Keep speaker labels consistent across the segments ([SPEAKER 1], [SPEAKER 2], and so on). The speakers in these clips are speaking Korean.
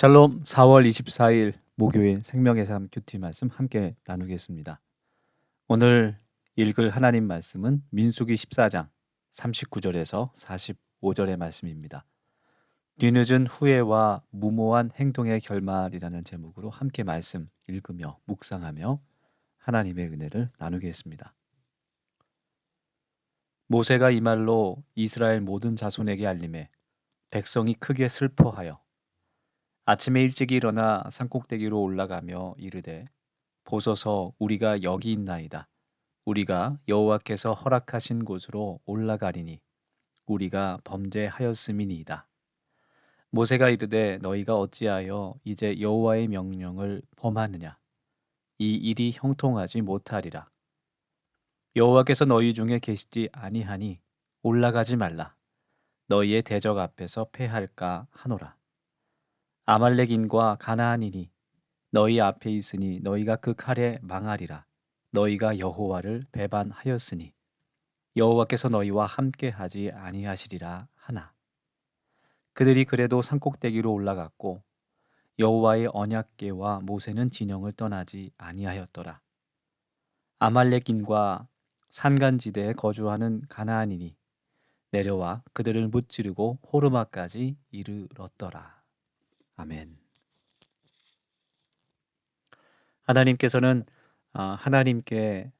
[SPEAKER 1] 샬롬 4월 24일 목요일 생명의 삶 큐티 말씀 함께 나누겠습니다. 오늘 읽을 하나님 말씀은 민수기 14장 39절에서 45절의 말씀입니다. 뒤늦은 후회와 무모한 행동의 결말이라는 제목으로 함께 말씀 읽으며 묵상하며 하나님의 은혜를 나누겠습니다. 모세가 이 말로 이스라엘 모든 자손에게 알림해 백성이 크게 슬퍼하여 아침에 일찍 일어나 산꼭대기로 올라가며 이르되 보소서 우리가 여기 있나이다. 우리가 여호와께서 허락하신 곳으로 올라가리니 우리가 범죄하였음이니이다. 모세가 이르되 너희가 어찌하여 이제 여호와의 명령을 범하느냐 이 일이 형통하지 못하리라. 여호와께서 너희 중에 계시지 아니하니 올라가지 말라. 너희의 대적 앞에서 패할까 하노라. 아말렉인과 가나안이니 너희 앞에 있으니 너희가 그 칼에 망하리라. 너희가 여호와를 배반하였으니 여호와께서 너희와 함께 하지 아니하시리라 하나. 그들이 그래도 산꼭대기로 올라갔고 여호와의 언약궤와 모세는 진영을 떠나지 아니하였더라. 아말렉인과 산간지대에 거주하는 가나안인이 내려와 그들을 무찌르고 호르마까지 이르렀더라. 아멘. 하나님께서는 아, 하나님께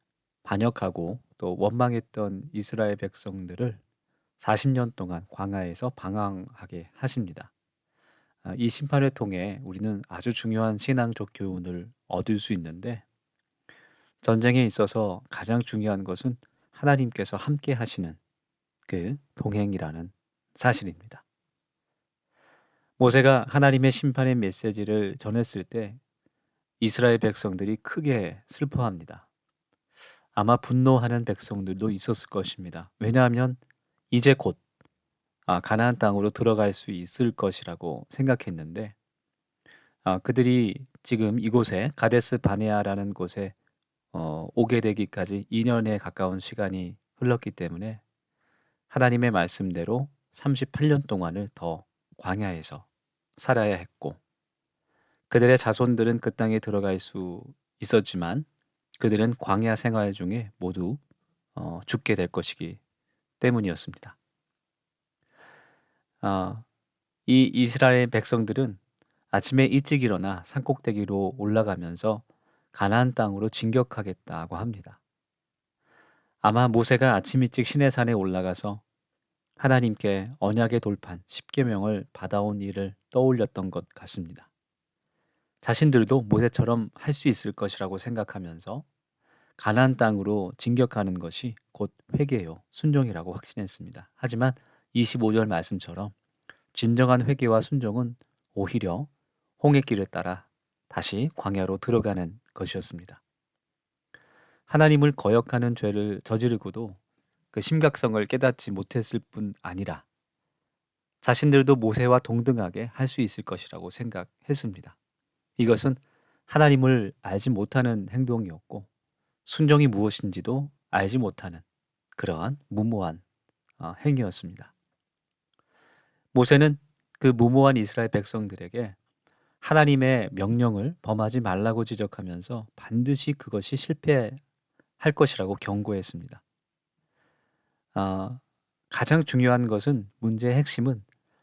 [SPEAKER 1] 반역하고 또 원망했던 이스라엘 백성들을 40년 동안 광야에서 방황하게 하십니다. 아, 이 심판을 통해 우리는 아주 중요한 신앙적 교훈을 얻을 수 있는데 전쟁에 있어서 가장 중요한 것은 하나님께서 함께 하시는 그 동행이라는 사실입니다. 모세가 하나님의 심판의 메시지를 전했을 때 이스라엘 백성들이 크게 슬퍼합니다. 아마 분노하는 백성들도 있었을 것입니다. 왜냐하면 이제 곧 아, 가나안 땅으로 들어갈 수 있을 것이라고 생각했는데 아, 그들이 지금 이곳에 가데스 바네아라는 곳에 어, 오게 되기까지 2년에 가까운 시간이 흘렀기 때문에 하나님의 말씀대로 38년 동안을 더 광야에서 살아야 했고 그들의 자손들은 그 땅에 들어갈 수 있었지만 그들은 광야 생활 중에 모두 어, 죽게 될 것이기 때문이었습니다. 어, 이 이스라엘 백성들은 아침에 일찍 일어나 산꼭대기로 올라가면서 가나안 땅으로 진격하겠다고 합니다. 아마 모세가 아침 일찍 시내산에 올라가서 하나님께 언약의 돌판 10계명을 받아온 일을 떠올렸던 것 같습니다. 자신들도 모세처럼 할 수 있을 것이라고 생각하면서 가나안 땅으로 진격하는 것이 곧 회개요, 순종이라고 확신했습니다. 하지만 25절 말씀처럼 진정한 회개와 순종은 오히려 홍해길을 따라 다시 광야로 들어가는 것이었습니다. 하나님을 거역하는 죄를 저지르고도 그 심각성을 깨닫지 못했을 뿐 아니라 자신들도 모세와 동등하게 할 수 있을 것이라고 생각했습니다. 이것은 하나님을 알지 못하는 행동이었고 순종이 무엇인지도 알지 못하는 그러한 무모한 어, 행위였습니다. 모세는 그 무모한 이스라엘 백성들에게 하나님의 명령을 범하지 말라고 지적하면서 반드시 그것이 실패할 것이라고 경고했습니다. 아, 가장 중요한 것은 문제의 핵심은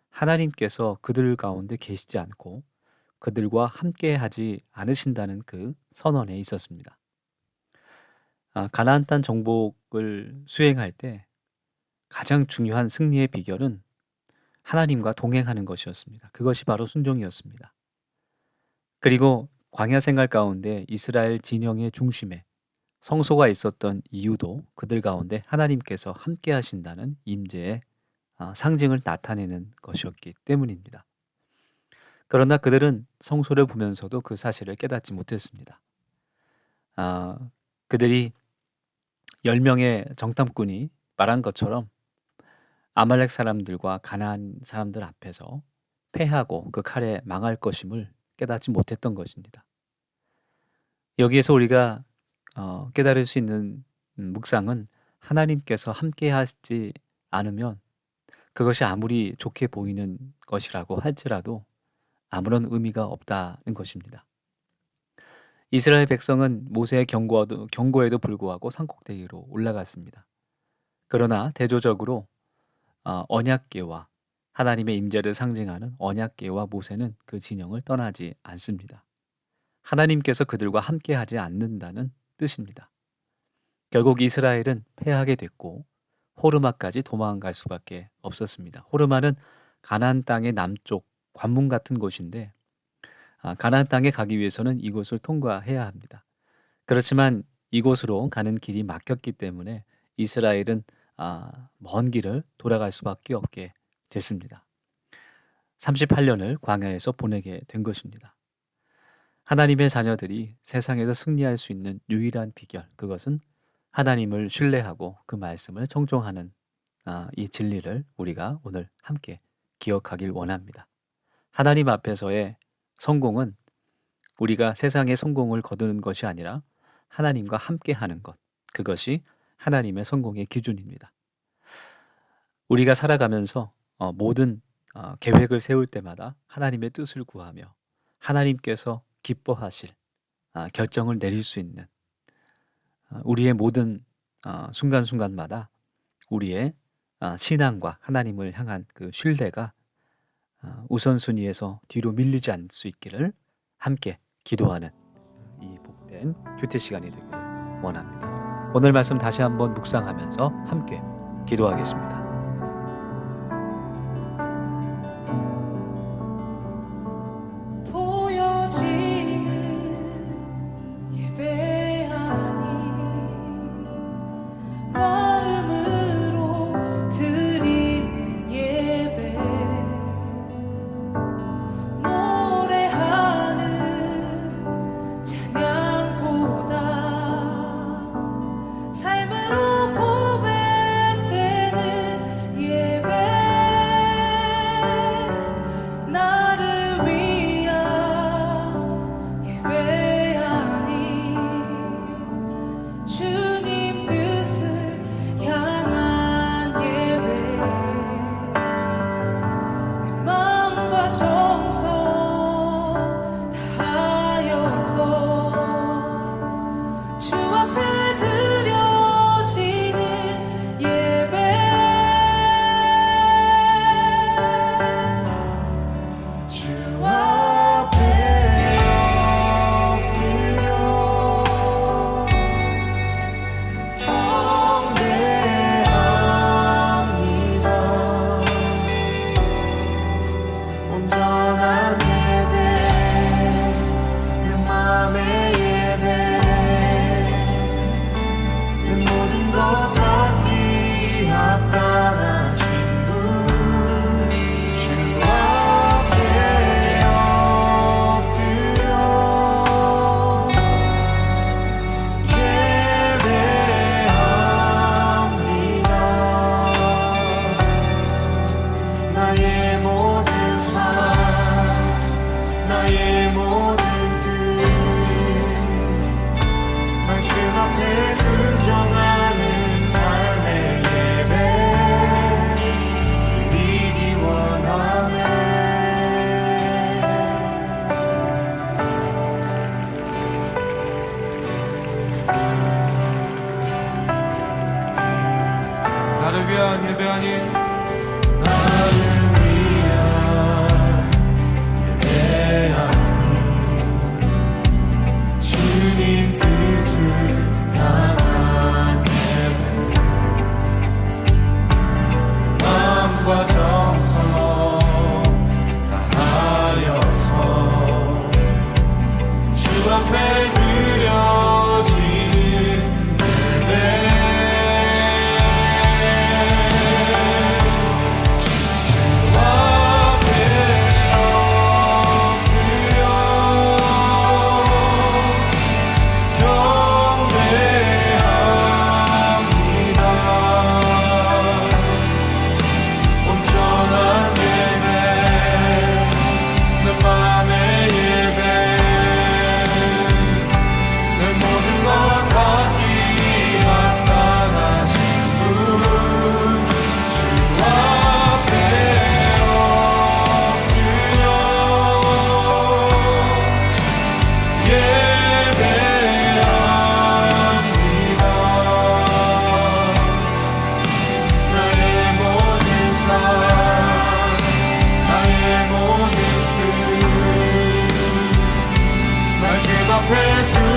[SPEAKER 1] 하나님께서 그들 가운데 계시지 않고 그들과 함께 하지 않으신다는 그 선언에 있었습니다. 아, 가나안 땅 정복을 수행할 때 가장 중요한 승리의 비결은 하나님과 동행하는 것이었습니다. 그것이 바로 순종이었습니다. 그리고 광야 생활 가운데 이스라엘 진영의 중심에 성소가 있었던 이유도 그들 가운데 하나님께서 함께 하신다는 임재의 아, 상징을 나타내는 것이었기 때문입니다. 그러나 그들은 성소를 보면서도 그 사실을 깨닫지 못했습니다. 아, 그들이 10명의 정탐꾼이 말한 것처럼 아말렉 사람들과 가나안 사람들 앞에서 패하고 그 칼에 망할 것임을 깨닫지 못했던 것입니다. 여기에서 우리가 어, 깨달을 수 있는 음, 묵상은 하나님께서 함께 하지 않으면 그것이 아무리 좋게 보이는 것이라고 할지라도
[SPEAKER 2] 아무런 의미가 없다는 것입니다. 이스라엘 백성은 모세의 경고에도, 경고에도 불구하고 산꼭대기로 올라갔습니다. 그러나 대조적으로 어, 언약계와 하나님의 임재를 상징하는 언약계와 모세는 그 진영을 떠나지 않습니다. 하나님께서 그들과 함께하지 않는다는 뜻입니다. 결국 이스라엘은 패하게 됐고 호르마까지 도망갈 수밖에 없었습니다. 호르마는 가나안 땅의 남쪽 관문 같은 곳인데 아, 가나안 땅에 가기 위해서는 이곳을 통과해야 합니다. 그렇지만 이곳으로 가는 길이 막혔기 때문에 이스라엘은 아, 먼 길을 돌아갈 수밖에 없게 됐습니다. 38년을 광야에서 보내게 된 것입니다. 하나님의 자녀들이 세상에서 승리할 수 있는 유일한 비결, 그것은 하나님을 신뢰하고 그 말씀을 청종하는 아, 이 진리를 우리가 오늘 함께 기억하길 원합니다. 하나님 앞에서의 성공은 우리가 세상의 성공을 거두는 것이 아니라 하나님과 함께 하는 것. 그것이 하나님의 성공의 기준입니다. 우리가 살아가면서 어, 모든 어, 계획을 세울 때마다 하나님의 뜻을 구하며 하나님께서 기뻐하실 아, 결정을 내릴 수 있는 아, 우리의 모든 어, 순간순간마다 우리의 아, 신앙과 하나님을 향한 그 신뢰가 아, 우선순위에서 뒤로 밀리지 않을 수 있기를 함께 기도하는 이 복된 큐티 시간이 되기를 원합니다. 오늘 말씀 다시 한번 묵상하면서 함께 기도하겠습니다.
[SPEAKER 3] I'll press